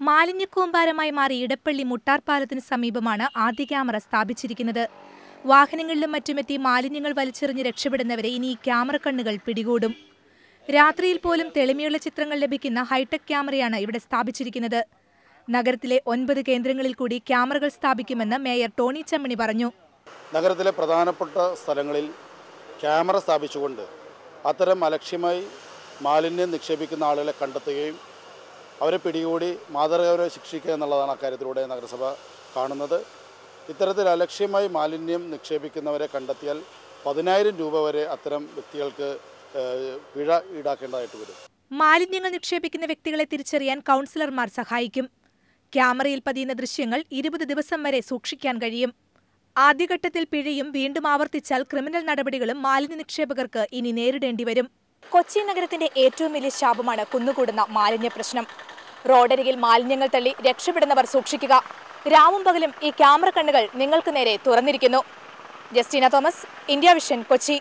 മാലിന്യക്കൂമ്പാരമായി മാറി ഇടപ്പള്ളി മുട്ടാർപ്പാലത്തിന് സമീപമാണ് ആദ്യ ക്യാമറ സ്ഥാപിച്ചിരിക്കുന്നത്. വാഹനങ്ങളിലും മറ്റുമെത്തി മാലിന്യങ്ങൾ വലിച്ചെറിഞ്ഞ് രക്ഷപ്പെടുന്നവരെ ഇനി ഈ ക്യാമറ കണ്ണുകൾ പിടികൂടും. രാത്രിയിൽ പോലും തെളിമയുള്ള ചിത്രങ്ങൾ ലഭിക്കുന്ന ഹൈടെക് ക്യാമറയാണ് ഇവിടെ സ്ഥാപിച്ചിരിക്കുന്നത്. നഗരത്തിലെ ഒൻപത് കേന്ദ്രങ്ങളിൽ കൂടി ക്യാമറകൾ സ്ഥാപിക്കുമെന്ന് മേയർ ടോണി ചമ്മണി പറഞ്ഞു. നഗരത്തിലെ പ്രധാനപ്പെട്ട സ്ഥലങ്ങളിൽ ക്യാമറ സ്ഥാപിച്ചുകൊണ്ട് അത്തരം അലക്ഷ്യമായി മാലിന്യം നിക്ഷേപിക്കുന്ന ആളുകളെ കണ്ടെത്തുകയും അവരെ പിടികൂടി മാതൃകവരെ ശിക്ഷിക്കുക എന്നുള്ളതാണ് അക്കാര്യത്തിലൂടെ നഗരസഭ കാണുന്നത്. ഇത്തരത്തിൽ അലക്ഷ്യമായി മാലിന്യം നിക്ഷേപിക്കുന്നവരെ കണ്ടെത്തിയാൽ പതിനായിരം രൂപ വരെ അത്തരം വ്യക്തികൾക്ക് പിഴ ഈടാക്കേണ്ടതായിട്ട് വരും. മാലിന്യങ്ങൾ നിക്ഷേപിക്കുന്ന വ്യക്തികളെ തിരിച്ചറിയാൻ കൗൺസിലർമാർ സഹായിക്കും. ക്യാമറയിൽ പതിയുന്ന ദൃശ്യങ്ങൾ ഇരുപത് ദിവസം വരെ സൂക്ഷിക്കാൻ കഴിയും. ആദ്യഘട്ടത്തിൽ പിഴയും വീണ്ടും ആവർത്തിച്ചാൽ ക്രിമിനൽ നടപടികളും മാലിന്യ നിക്ഷേപകർക്ക് ഇനി നേരിടേണ്ടി വരും. കൊച്ചി നഗരത്തിന്റെ ഏറ്റവും വലിയ ശാപമാണ് കുന്നുകൂടുന്ന മാലിന്യ പ്രശ്നം. റോഡരികിൽ മാലിന്യങ്ങൾ തള്ളി രക്ഷപ്പെടുന്നവർ സൂക്ഷിക്കുക. രാവും പകലും ഈ ക്യാമറ കണ്ണുകൾ നിങ്ങൾക്ക് നേരെ തുറന്നിരിക്കുന്നു. Justina Thomas India vision Kochi.